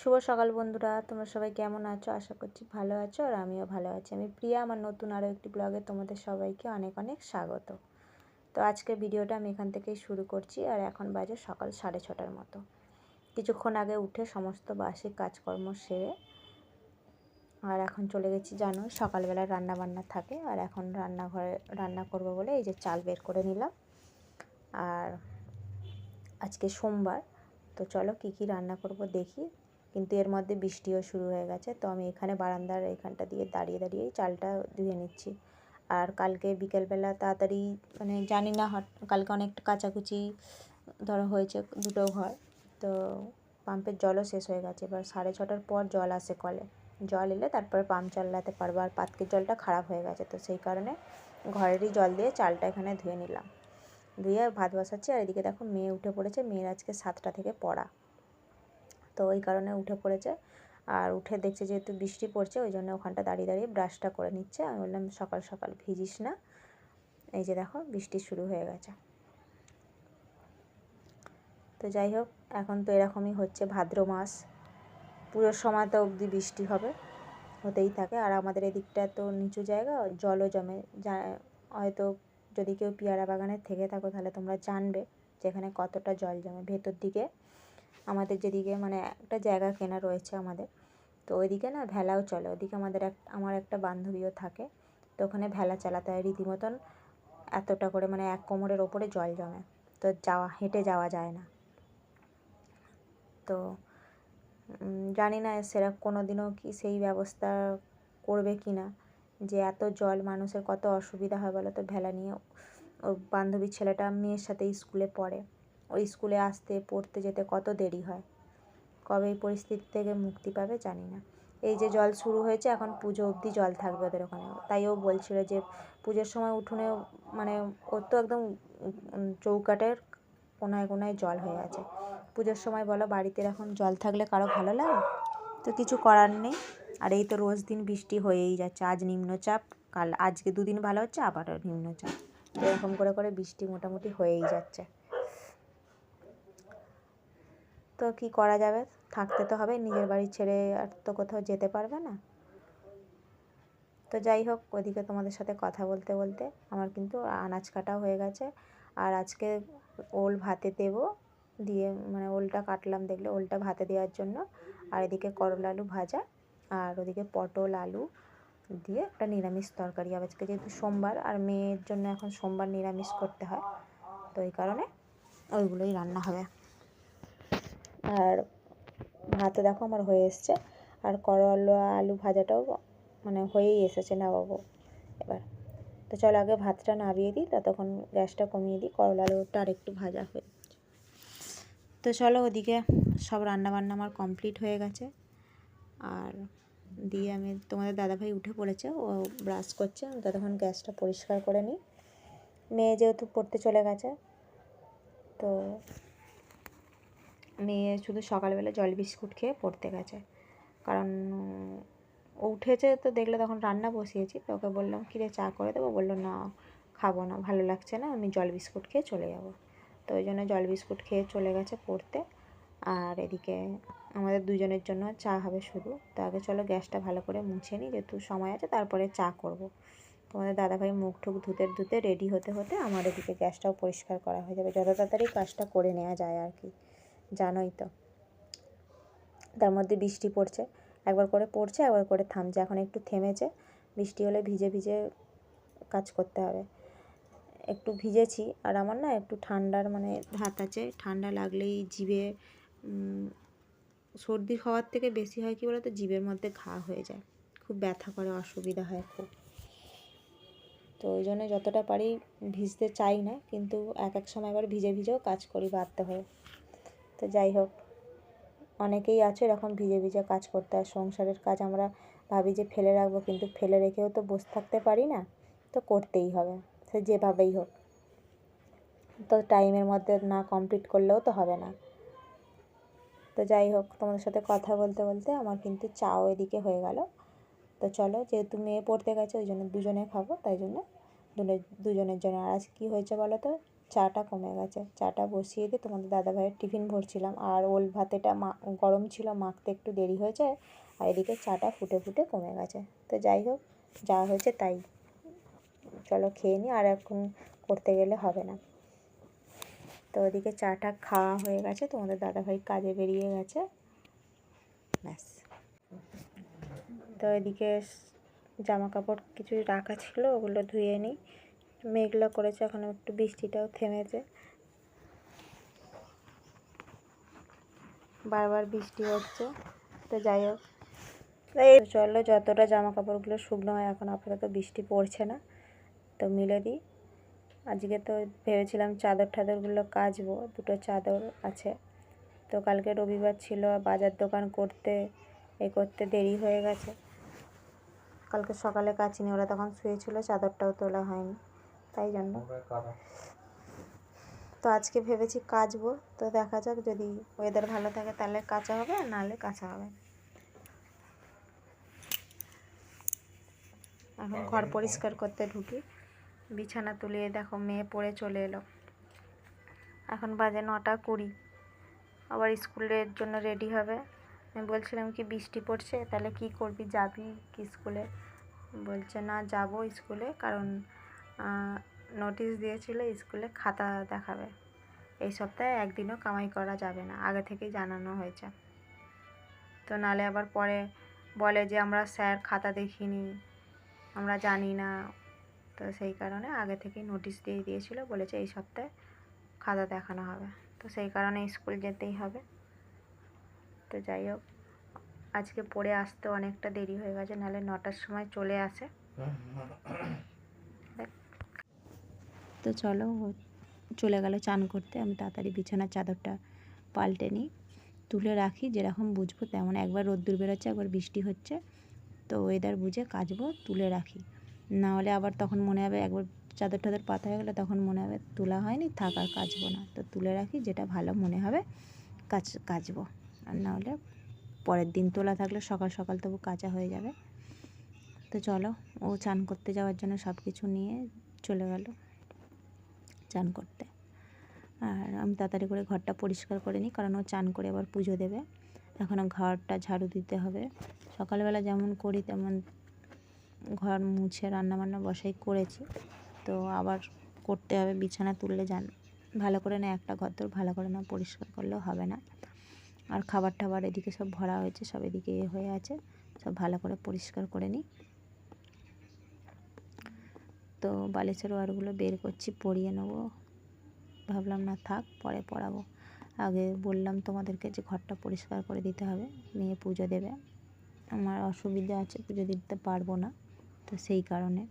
শুভ সকাল বন্ধুরা, তোমরা সবাই কেমন আছো? আশা করছি ভালো আছো আর আমিও ভালো আছি। আমি প্রিয়া, আমার নতুন আরও একটি ব্লগে তোমাদের সবাইকে অনেক অনেক স্বাগত। তো আজকের ভিডিওটা আমি এখান থেকেই শুরু করছি আর এখন বাজে সকাল সাড়ে ছটার মতো। কিছুক্ষণ আগে উঠে সমস্ত বাসি কাজকর্ম সেরে আর এখন চলে গেছি জানো সকালবেলা রান্না বান্না থাকে আর এখন রান্নাঘরে রান্না করব বলে এই যে চাল বের করে নিলাম। আর আজকে সোমবার, তো চলো কী কী রান্না করব দেখি। কিন্তু এর মধ্যে বৃষ্টিও শুরু হয়ে গেছে। তো আমি এখানে বারান্দার এখানটা দিয়ে দাঁড়িয়ে দাঁড়িয়েই চালটা ধুয়ে নিচ্ছি। আর কালকে বিকেলবেলা তাড়াতাড়ি মানে জানি না, হট, কালকে অনেকটা কাচাকুচি ধরো হয়েছে দুটো ঘর। তো পাম্পের জলও শেষ হয়ে গেছে। এবার সাড়ে ছটার পর জল আসে কলে। জল এলে তারপরে পাম্প চালাতে পারব। আর পাতকের জলটা খারাপ হয়ে গেছে। তো সেই কারণে ঘরেরই জল দিয়ে চালটা এখানে ধুয়ে নিলাম। ধুয়ে ভাত বসাচ্ছি। আর এদিকে দেখো মেয়ে উঠে পড়েছে। মেয়ের আজকে সাতটা থেকে পড়া। তো ওই কারণে উঠে পড়েছে। আর উঠে দেখছে যেহেতু বৃষ্টি পড়ছে, ওই জন্য ওখানটা দাঁড়িয়ে দাঁড়িয়ে ব্রাশটা করে নিচ্ছে। আমি বললাম, সকাল সকাল ভিজিস না। এই যে দেখো, বৃষ্টি শুরু হয়ে গেছে। তো যাই হোক, এখন তো এরকমই হচ্ছে ভাদ্র মাস। পুজোর সময় তো অবধি বৃষ্টি হবে, হতেই থাকে। আর আমাদের এদিকটা তো নিচু জায়গা, জলও জমে। যা, হয়তো যদি কেউ পেয়ারা বাগানে থেকে থাকো, তাহলে তোমরা জানবে যেখানে কতটা জল জমে। ভেতর দিকে আমাদের যেদিকে মানে একটা জায়গা কেনা রয়েছে আমাদের, তো ওইদিকে না ভেলাও চলে। ওদিকে আমাদের এক, আমার একটা বান্ধবীও থাকে, তো ওখানে ভেলা চালাতে হয় রীতিমতন এতটা করে মানে এক কোমরের ওপরে জল জমে, তো যাওয়া, হেঁটে যাওয়া যায় না। তো জানি না সেরা কোনো দিনও কি সেই ব্যবস্থা করবে কি না, যে এত জল মানুষের কত অসুবিধা হয় বলো তো? ভেলা নিয়ে ও বান্ধবীর ছেলেটা মেয়ের সাথে স্কুলে পড়ে। ওই স্কুলে আসতে, পড়তে যেতে কত দেরি হয়? কবে এই পরিস্থিতি থেকে মুক্তি পাবে জানি না। এই যে জল শুরু হয়েছে, এখন পুজো অবধি জল থাকবে ওদের ওখানে। তাই ও বলছিল যে পুজোর সময় উঠোনে মানে ওর তো একদম চৌকাটের কোনায় কোনায় জল হয়ে আছে। পুজোর সময় বলো, বাড়িতে এখন জল থাকলে কারও ভালো লাগে? তো কিছু করার নেই। আর এই তো রোজ দিন বৃষ্টি হয়েই যাচ্ছে। আজ নিম্নচাপ, কাল আজকে দুদিন ভালো হচ্ছে, আবারও নিম্নচাপ। এরকম করে করে বৃষ্টি মোটামুটি হয়েই যাচ্ছে। তো কি করা যাবে? থাকতে তো হবে, নিজের বাড়ি ছেড়ে আর তো কোথাও যেতে পারবে না। তো যাই হোক, ওদিকে তোমাদের সাথে কথা বলতে বলতে আমার কিন্তু আনাজ কাটাও হয়ে গেছে। আর আজকে ওল ভাতে দেব, দিয়ে মানে ওলটা কাটলাম দেখলে, ওলটা ভাতে দেওয়ার জন্য। আর এদিকে করলা আলু ভাজা, আর ওদিকে পটল আলু দিয়ে একটা নিরামিষ তরকারি আজকে যেহেতু সোমবার, আর মেয়ের জন্য এখন সোমবার নিরামিষ করতে হয়, তো এই কারণে ওইগুলোই রান্না হবে। আর ভাতও দেখো আমার হয়ে এসছে। আর করলা, আলু ভাজাটাও মানে হয়েই এসেছে না বাবু এবার তো চলো আগে ভাতটা নামিয়ে দিই, ততক্ষণ গ্যাসটা কমিয়ে দিই, করলা, আলুটা আর একটু ভাজা হয়ে। তো চলো ওদিকে সব রান্নাবান্না আমার কমপ্লিট হয়ে গেছে। আর দিয়ে আমি তোমাদের দাদাভাই উঠে পড়েছে, ও ব্রাশ করছে, আমি ততক্ষণ গ্যাসটা পরিষ্কার করে নিই। মেয়ে যেহেতু পড়তে চলে গেছে, তো মেয়ে শুধু সকালবেলা জল বিস্কুট খেয়ে পড়তে গেছে। কারণ, ও উঠেছে তো দেখলে তখন রান্না বসিয়েছি, তো ওকে বললাম, কিরে, চা করে দেবো? বলল, না, খাব না, ভালো লাগছে না, আমি জল বিস্কুট খেয়ে চলে যাব। তো ওই জন্য জল বিস্কুট খেয়ে চলে গেছে পড়তে। আর এদিকে আমাদের দুজনের জন্য চা হবে শুধু তো আগে চলো গ্যাসটা ভালো করে মুছে নিই, যেহেতু সময় আছে, তারপরে চা করব। তোমাদের দাদাভাই মুখ ঠুক ধুতে ধুতে রেডি হতে হতে আমার এদিকে গ্যাসটাও পরিষ্কার করা হয়ে যাবে, যত তাড়াতাড়ি কাজটা করে নেওয়া যায় আর কি। জানোই তো। তার মধ্যে বৃষ্টি পড়ছে, একবার করে পড়ছে, একবার করে থামছে। এখন একটু থেমেছে, বৃষ্টি হলে ভিজে ভিজে কাজ করতে হবে। একটু ভিজেছি, আর আমার না একটু ঠান্ডার মানে ধাত আছে। ঠান্ডা লাগলেই জিভে সর্দি হওয়ার থেকে বেশি হয় কি বলতো? জিভের মধ্যে ঘা হয়ে যায়। খুব ব্যথা করে, অসুবিধা হয় খুব। তো ওই জন্য যতটা পারি ভিজতে চাই না, কিন্তু এক এক সময় আবার ভিজে ভিজেও কাজ করি বাধ্য হয়ে। তো যাই হোক, অনেকেই আছে এরকম ভিজে ভিজে কাজ করতে হয় সংসারের কাজ আমরা ভাবি যে ফেলে রাখব কিন্তু ফেলে রেখেও তো বসে থাকতে পারি না, তো করতেই হবে, সে যেভাবেই হোক। তো টাইমের মধ্যে না কমপ্লিট করলেও তো হবে না। তো যাই হোক, তোমাদের সাথে কথা বলতে বলতে আমার কিন্তু চাও এদিকে হয়ে গেল। তো চলো যেহেতু মেয়ে পড়তে গেছে ওই জন্য দুজনে খাব, তাই জন্য দুজনের জন্য। আর আজ কী হয়েছে বলো তো? চাটা কমে গেছে। চাটা বসিয়ে দিয়ে তোমাদের দাদাভাইয়ের টিফিন ভরছিলাম। আর ওল ভাতেটা মা গরম ছিল, মাখতে একটু দেরি হয়েছে, আর এদিকে চাটা ফুটে ফুটে কমে গেছে। তো যাই হোক, যা হয়েছে তাই। চলো খেয়ে নিই, আর এখন করতে গেলে হবে না। তো ওদিকে চাটা খাওয়া হয়ে গেছে, তোমাদের দাদাভাই কাজে বেরিয়ে গেছে। ব্যাস। তো এদিকে জামা কাপড় কিছু রাখা ছিল, ওগুলো ধুয়ে নিই। মেঘলা করেছে, এখন একটু বৃষ্টিটাও থেমেছে। বারবার বৃষ্টি হচ্ছে, তো যাই হোক। এই চলো, যতটা জামা কাপড়গুলো শুকনো হয়, এখন আপাতত বৃষ্টি পড়ছে না, তো মিলে দিই আজকে তো ভেবেছিলাম চাদর টাদরগুলো কাচবো, দুটো চাদর আছে। তো কালকে রবিবার ছিল, বাজার দোকান করতে, এ করতে দেরি হয়ে গেছে। কালকে সকালে কাচিনি, ওরা তখন শুয়েছিল, চাদরটাও তোলা হয়নি। তাই জন্য। তো আজকে ভেবেছি কাচবো। তো দেখা যাক যদি ওয়েদার ভালো থাকে তাহলে কাঁচা হবে আর নাহলে কাঁচা হবে। এখন ঘর পরিষ্কার করতে ঢুকি। বিছানা তুলিয়ে দেখো মেয়ে পড়ে চলে এলো। এখন বাজে নটা কুড়ি। আবার স্কুলের জন্য রেডি হবে। আমি বলছিলাম কি বৃষ্টি পড়ছে তাহলে কি করবি? যাবি কি স্কুলে বলছে না যাব স্কুলে কারণ নোটিশ দিয়েছিল স্কুলে, খাতা দেখাবে। এই সপ্তাহে একদিনও কামাই করা যাবে না, আগে থেকেই জানানো হয়েছে। তো নালে আবার পরে বলে যে, আমরা স্যার খাতা দেখিনি, আমরা জানি না। তো সেই কারণে আগে থেকেই নোটিশ দিয়ে দিয়েছিল, বলেছে এই সপ্তাহে খাতা দেখানো হবে। তো সেই কারণে স্কুল যেতেই হবে। তো যাই হোক, আজকে পড়ে আসতে অনেকটা দেরি হয়ে গেছে নাহলে নটার সময় চলে আসে। তো চলো, চলে গেল চান করতে। আমি তাড়াতাড়ি বিছানার চাদরটা পাল্টে নিই, তুলে রাখি। যেরকম বুঝব তেমন একবার রোদ্দুর বেরোচ্ছে, একবার বৃষ্টি হচ্ছে। তো ওয়েদার বুঝে কাচবো, তুলে রাখি। না হলে আবার তখন মনে হবে একবার চাদর টাদর পাতা হয়ে গেলে তখন মনে হবে তোলা হয়নি, থাক আর কাচবো না। তো তুলে রাখি, যেটা ভালো মনে হবে কাচ, কাচবো। আর না হলে পরের দিন তোলা থাকলে সকাল সকাল তবু কাঁচা হয়ে যাবে। তো চলো, ও চান করতে যাওয়ার জন্য সব কিছু নিয়ে চলে গেল। চান করতে। আর আমি তাড়াতাড়ি করে ঘরটা পরিষ্কার করে নিই, কারণ ও চান করে আবার পুজো দেবে। এখনও ঘরটা ঝাড়ু দিতে হবে। সকালবেলা যেমন করি তেমন ঘর মুছে রান্নাবান্না বসাই করেছি। তো আবার করতে হবে, বিছানা তুললে যান ভালো করে না একটা ঘর তোর ভালো করে না পরিষ্কার করলেও হবে না। আর খাবার টাবার এদিকে সব ভরা হয়েছে, সব এদিকে হয়ে আছে। সব ভালো করে পরিষ্কার করে নিই। তো বালিশের ওয়ারগুলো বের করছি, পরিয়ে নেব। ভাবলাম, না থাক, পরে পড়াবো আগে বললাম তোমাদেরকে যে ঘরটা পরিষ্কার করে দিতে হবে, মেয়ে পুজো দেবে। আমার অসুবিধা আছে, পুজো দিতে পারব না, তো সেই কারণে।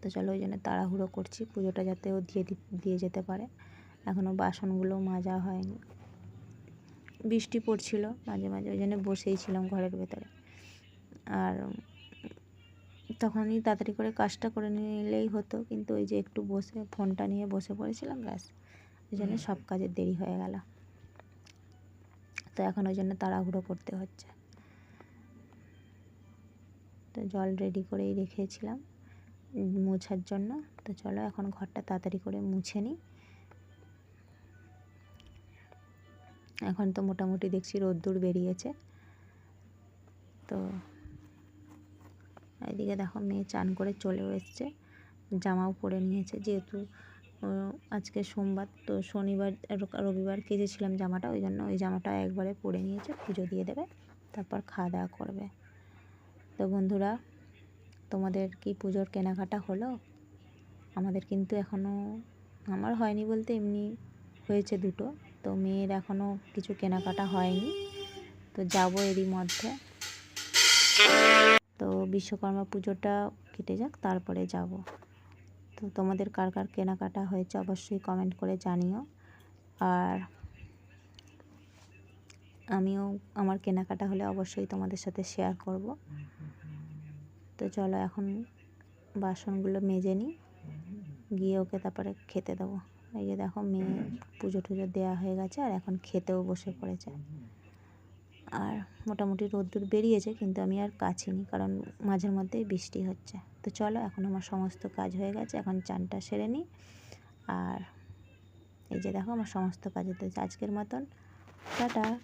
তো চলো, ওই জন্য তাড়াহুড়ো করছি, পুজোটা যাতে ও দিয়ে দিয়ে যেতে পারে। এখনও বাসনগুলো মাজা হয়নি। বৃষ্টি পড়ছিল মাঝে মাঝে, ওই জন্য বসেই ছিলাম ঘরের ভেতরে। আর তখনই তাড়াতাড়ি করে কাজটা করে নিলেই হতো। কিন্তু ওই যে একটু বসে ফোনটা নিয়ে বসে পড়েছিলাম ব্যাস। ওই জন্য সব কাজের দেরি হয়ে গেল। তো এখন ওই জন্য তাড়াহুড়ো করতে হচ্ছে। তো জল রেডি করেই রেখেছিলাম মোছার জন্য। তো চলো এখন ঘরটা তাড়াতাড়ি করে মুছে নিই। এখন তো মোটামুটি দেখছি রোদ্দুর বেরিয়েছে। তো এদিকে দেখো মেয়ে চান করে চলেও এসছে। জামাও পরে নিয়েছে যেহেতু আজকে সোমবার, তো শনিবার রবিবার কেজেছিলাম জামাটা, ওই জন্য ওই জামাটা একবারে পরে নিয়েছে, পুজো দিয়ে দেবে, তারপর খাওয়া দাওয়া করবে। তো বন্ধুরা, তোমাদের কি পুজোর কেনাকাটা হলো? আমাদের কিন্তু এখনও আমার হয়নি বলতে এমনি হয়েছে দুটো, তো মেয়ের এখনও কিছু কেনাকাটা হয়নি, তো যাব এরই মধ্যে। বিশ্বকর্মা পুজোটা কেটে যাক, তারপরে যাব। তো তোমাদের কার কার কেনাকাটা হয়েছে অবশ্যই কমেন্ট করে জানিও। আর আমিও আমার কেনাকাটা হলে অবশ্যই তোমাদের সাথে শেয়ার করব। তো চলো এখন বাসনগুলো মেজে নিই, গিয়ে ওকে তারপরে খেতে দেবো। এই যে দেখো মেয়ে পুজো টুজো দেওয়া হয়ে গেছে আর এখন খেতেও বসে পড়েছে। আর মোটামুটি রোদ্দুর বেরিয়েছে, কিন্তু আমি আর কাচিনি কারণ মাঝের মধ্যেই বৃষ্টি হচ্ছে। তো চলো, এখন আমার সমস্ত কাজ হয়ে গেছে, এখন চানটা সেরে নিই। আর এই যে দেখো, আমার সমস্ত কাজ হতে আজকের মতন, টাটা।